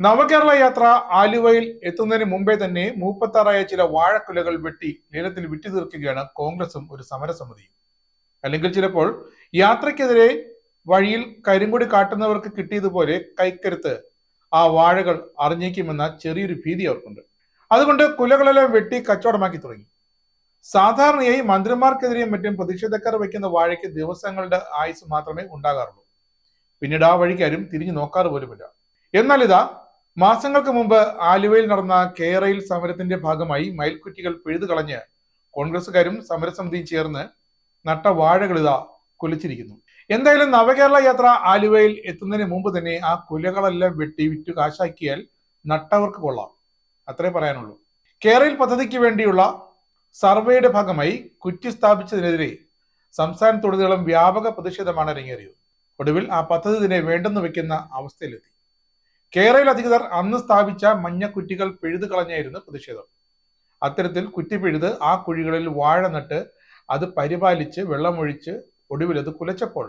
നവകേരള യാത്ര ആലുവയിൽ എത്തുന്നതിന് മുമ്പേ തന്നെ മൂപ്പത്താറായ ചില വാഴക്കുലകൾ വെട്ടി ലേലത്തിൽ വിറ്റു തീർക്കുകയാണ് കോൺഗ്രസും ഒരു സമരസമിതിയും. അല്ലെങ്കിൽ ചിലപ്പോൾ യാത്രയ്ക്കെതിരെ വഴിയിൽ കരിങ്കൊടി കാട്ടുന്നവർക്ക് കിട്ടിയതുപോലെ കൈക്കരുത്ത് ആ വാഴകൾ അറിഞ്ഞേക്കുമെന്ന ചെറിയൊരു ഭീതി അവർക്കുണ്ട്. അതുകൊണ്ട് കുലകളെല്ലാം വെട്ടി കച്ചവടമാക്കി തുടങ്ങി. സാധാരണയായി മന്ത്രിമാർക്കെതിരെയും മറ്റും പ്രതിഷേധക്കാർ വയ്ക്കുന്ന വാഴയ്ക്ക് ദിവസങ്ങളുടെ ആയുസ് മാത്രമേ ഉണ്ടാകാറുള്ളൂ. പിന്നീട് ആ വഴിക്കാരും തിരിഞ്ഞു നോക്കാറ് പോലുമില്ല. എന്നാൽ ഇതാ മാസങ്ങൾക്ക് മുമ്പ് ആലുവയിൽ നടന്ന കേരയിൽ സമരത്തിന്റെ ഭാഗമായി മയിൽക്കുറ്റികൾ പിഴുതു കളഞ്ഞ് കോൺഗ്രസുകാരും സമരസമിതിയും ചേർന്ന് നട്ട വാഴകൾ ഇതാ കുലച്ചിരിക്കുന്നു. എന്തായാലും നവകേരള യാത്ര ആലുവയിൽ എത്തുന്നതിന് മുമ്പ് തന്നെ ആ കുലകളെല്ലാം വെട്ടി വിറ്റു കാശാക്കിയാൽ നട്ടവർക്ക് കൊള്ളാം. അത്രേ പറയാനുള്ളൂ. കേരയിൽ പദ്ധതിക്ക് വേണ്ടിയുള്ള സർവേയുടെ ഭാഗമായി കുറ്റി സ്ഥാപിച്ചതിനെതിരെ സംസ്ഥാനത്തുടനീളം വ്യാപക പ്രതിഷേധമാണ് അരങ്ങേറിയത് ഒടുവിൽ ആ പദ്ധതി തന്നെ വേണ്ടെന്ന് വെക്കുന്ന അവസ്ഥയിലെത്തി. കേരള അധികൃതർ അന്ന് സ്ഥാപിച്ച മഞ്ഞക്കുറ്റികൾ പിഴുതു കളഞ്ഞായിരുന്നു പ്രതിഷേധം. അത്തരത്തിൽ കുറ്റി പിഴുത് ആ കുഴികളിൽ വാഴ നട്ട് അത് പരിപാലിച്ച് വെള്ളമൊഴിച്ച് ഒടുവിലത് കുലച്ചപ്പോൾ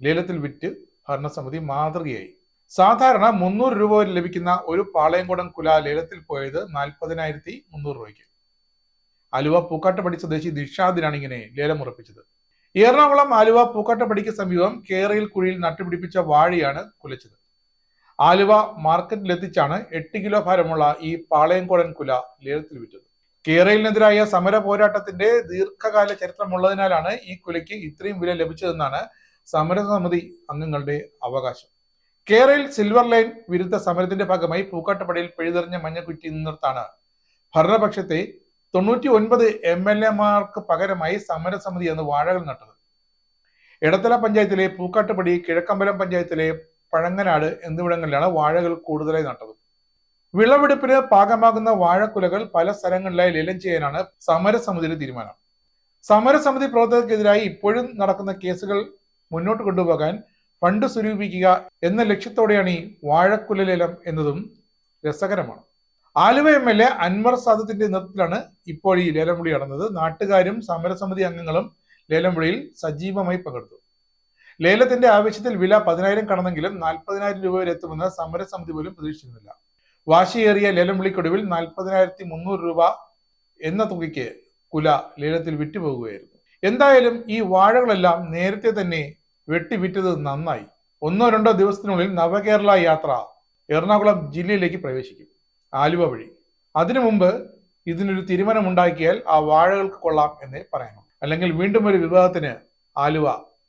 ലേലത്തിൽ വിറ്റ് ഭരണസമിതി മാതൃകയായി. സാധാരണ മുന്നൂറ് രൂപ വരെ ലഭിക്കുന്ന ഒരു പാളയംകുടം കുല ലേലത്തിൽ പോയത് നാൽപ്പതിനായിരത്തി മുന്നൂറ് രൂപയ്ക്ക്. ആലുവ പൂക്കാട്ടപ്പടി സ്വദേശി ദിഷാദിനാണ് ഇങ്ങനെ ലേലം ഉറപ്പിച്ചത് എറണാകുളം ആലുവ പൂക്കാട്ടപ്പടിക്ക് സമീപം കേരയിൽ കുഴിയിൽ നട്ടുപിടിപ്പിച്ച വാഴയാണ് കുലച്ചത്. ആലുവ മാർക്കറ്റിലെത്തിച്ചാണ് എട്ട് കിലോ ഭാരമുള്ള ഈ പാളയംകോടൻ കുല ലേലത്തിൽ വിറ്റത്. കേരളിനെതിരായ സമര പോരാട്ടത്തിന്റെ ദീർഘകാല ചരിത്രമുള്ളതിനാലാണ് ഈ കുലയ്ക്ക് ഇത്രയും വില ലഭിച്ചതെന്നാണ് സമരസമിതി അംഗങ്ങളുടെ അവകാശം. കേരളയിൽ സിൽവർ ലൈൻ വിരുദ്ധ സമരത്തിന്റെ ഭാഗമായി പൂക്കാട്ടുപടിയിൽ പിഴുതെറിഞ്ഞ മഞ്ഞക്കുറ്റി നിന്നിർത്താണ്. ഭരണപക്ഷത്തെ തൊണ്ണൂറ്റി ഒൻപത് എം എൽ എമാർക്ക് പകരമായി സമരസമിതി എന്ന് വാഴകൾ നട്ടത്. ഇടത്തല പഞ്ചായത്തിലെ പൂക്കാട്ടുപടി കിഴക്കമ്പലം പഞ്ചായത്തിലെ പഴങ്ങനാട് എന്നിവിടങ്ങളിലാണ് വാഴകൾ കൂടുതലായി നട്ടത്. വിളവെടുപ്പിന് പാകമാകുന്ന വാഴക്കുലകൾ പല സ്ഥലങ്ങളിലായി ലേലം ചെയ്യാനാണ് സമരസമിതിയുടെ തീരുമാനം. സമരസമിതി പ്രവർത്തകർക്കെതിരായി ഇപ്പോഴും നടക്കുന്ന കേസുകൾ മുന്നോട്ട് കൊണ്ടുപോകാൻ ഫണ്ട് സ്വരൂപിക്കുക എന്ന ലക്ഷ്യത്തോടെയാണ് ഈ വാഴക്കുല ലേലം എന്നതും രസകരമാണ്. Aluva M L A Anwar സാദത്തിന്റെ നേതൃത്വത്തിലാണ് ഇപ്പോൾ ഈ ലേലം വിളി നടന്നത്. നാട്ടുകാരും സമരസമിതി അംഗങ്ങളും ലേലം വിളിയിൽ സജീവമായി പങ്കെടുത്തു. ലേലത്തിന്റെ ആവശ്യത്തിൽ വില പതിനായിരം കടന്നെങ്കിലും നാൽപ്പതിനായിരം രൂപ വരെ എത്തുമെന്ന് സമരസമിതി പോലും പ്രതീക്ഷിച്ചിരുന്നില്ല. വാശിയേറിയ ലേലം വിളിക്കൊടുവിൽ നാൽപ്പതിനായിരത്തി മുന്നൂറ് രൂപ എന്ന തുകയ്ക്ക് കുല ലേലത്തിൽ വിറ്റുപോകുകയായിരുന്നു. എന്തായാലും ഈ വാഴകളെല്ലാം നേരത്തെ തന്നെ വെട്ടിവിറ്റത് നന്നായി. ഒന്നോ രണ്ടോ ദിവസത്തിനുള്ളിൽ നവകേരള യാത്ര എറണാകുളം ജില്ലയിലേക്ക് പ്രവേശിക്കും. ആലുവ വഴി. അതിനു മുമ്പ് ഇതിനൊരു തീരുമാനമുണ്ടാക്കിയാൽ ആ വാഴകൾക്ക് കൊള്ളാം എന്നേ പറയാനുള്ളൂ. അല്ലെങ്കിൽ വീണ്ടും ഒരു വിവാഹത്തിന് ആലുവ